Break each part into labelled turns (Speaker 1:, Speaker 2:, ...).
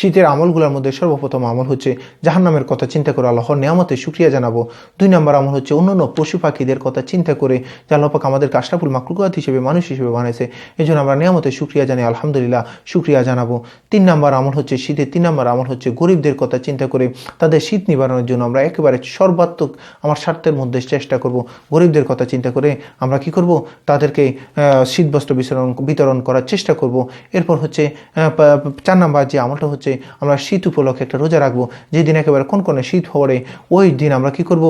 Speaker 1: শীতের আমলগুলোর মধ্যে সর্বপ্রথম আমল হচ্ছে জাহান্নামের কথা চিন্তা করে আল্লাহর নিয়ামতের সুক্রিয়া জানাব। দুই নম্বর আমল হচ্ছে অন্যান্য পশু পাখিদের কথা চিন্তা করে, যে আল্লাহ পাক আমাদেরকে আশরাফুল মাকলুকাত হিসেবে, মানুষ হিসেবে বানিয়েছে। এই জন্য আমরা নিয়ামতের সুক্রিয়া জানি আলহামদুলিল্লাহ সুক্রিয়া জানাব। তিন নম্বর আমল হচ্ছে শীতের, তিন নম্বর আমল হচ্ছে গরিবদের কথা চিন্তা করে, তাদের শীত নিবারণের জন্য আমরা একেবারে সর্বাত্মক আমার স্বার্থের মধ্যে চেষ্টা করব। গরিবদের কথা চিন্তা করে আমরা কি করব? তাদেরকে শীতবস্ত্র বিতরণ বিতরণ করার চেষ্টা করব। এরপর হচ্ছে চার নাম্বার যে আমলটা হচ্ছে আমরা শীত উপলক্ষে একটা রোজা রাখব। যেদিন একেবারে কোন কোনে শীত পড়ে ওই দিন আমরা কি করব?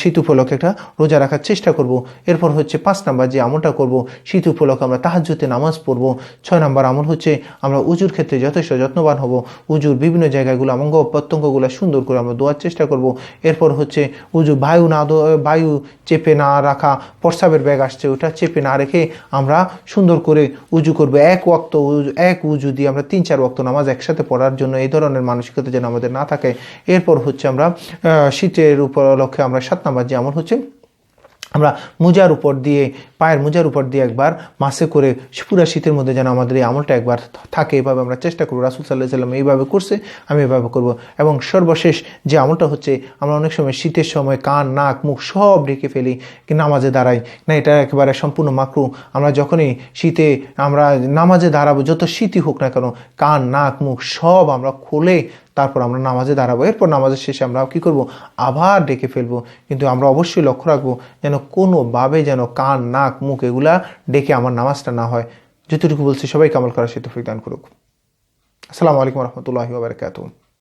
Speaker 1: শীত উপলক্ষে একটা রোজা রাখার চেষ্টা করব। এরপর হচ্ছে পাঁচ নাম্বার যে আমলটা করব, শীত উপলক্ষে আমরা তাহাজ্জুতে নামাজ পড়ব। ছয় নাম্বার আমল হচ্ছে আমরা উজুর ক্ষেত্রে যথেষ্ট যত্নবান হব। উজুর বিভিন্ন জায়গাগুলো, অঙ্গ প্রত্যঙ্গগুলো সুন্দর করে আমরা দোয়ার চেষ্টা করব। এরপর হচ্ছে উজু বায়ু না বায়ু চেপে না রাখা, প্রস্রাবের ব্যাগ আসছে, ওটা চেপে না রেখে আমরা সুন্দর করে উজু করব। এক ওয়াক্ত এক উজু দিয়ে আমরা তিন চার ওয়াক্ত নামাজ একসাথে পড়ার জন্য এই ধরনের মানসিকতা যেন আমাদের না থাকে। এরপর হচ্ছে আমরা শীতের উপলক্ষে আমরা সাত নাম্বার যে আমার হচ্ছে আমরা মোজার উপর দিয়ে, পায়ের মোজার উপর দিয়ে একবার মাসে করে পুরা শীতের মধ্যে যেন আমাদের এই আমলটা একবার থাকে, এভাবে আমরা চেষ্টা করব। রাসুল সাল্লাহ সাল্লাম এইভাবে করছে, আমি এভাবে করব। এবং সর্বশেষ যে আমলটা হচ্ছে, আমরা অনেক সময় শীতের সময় কান, নাক, মুখ সব ঢেকে ফেলি, কি নামাজে দাঁড়াই। না, এটা একেবারে সম্পূর্ণ মাকরু। আমরা যখনই শীতে, আমরা নামাজে দাঁড়াবো, যত শীতই হোক না কেন, কান, নাক, মুখ সব আমরা খুলে তারপর আমরা নামাজে দাঁড়াবো। এরপর নামাজের শেষে আমরা কি করব? আবার ডেকে ফেলব। কিন্তু আমরা অবশ্যই লক্ষ্য রাখব যেন কোনোভাবে যেন কান, নাক, মুখ এগুলা ডেকে আমার নামাজটা না হয়। যতটুকু বলছি সবাই কামাল করার সে তৌফিক দান করুক। আসসালামু আলাইকুম রহমতুল্লাহি বারকাতুহ।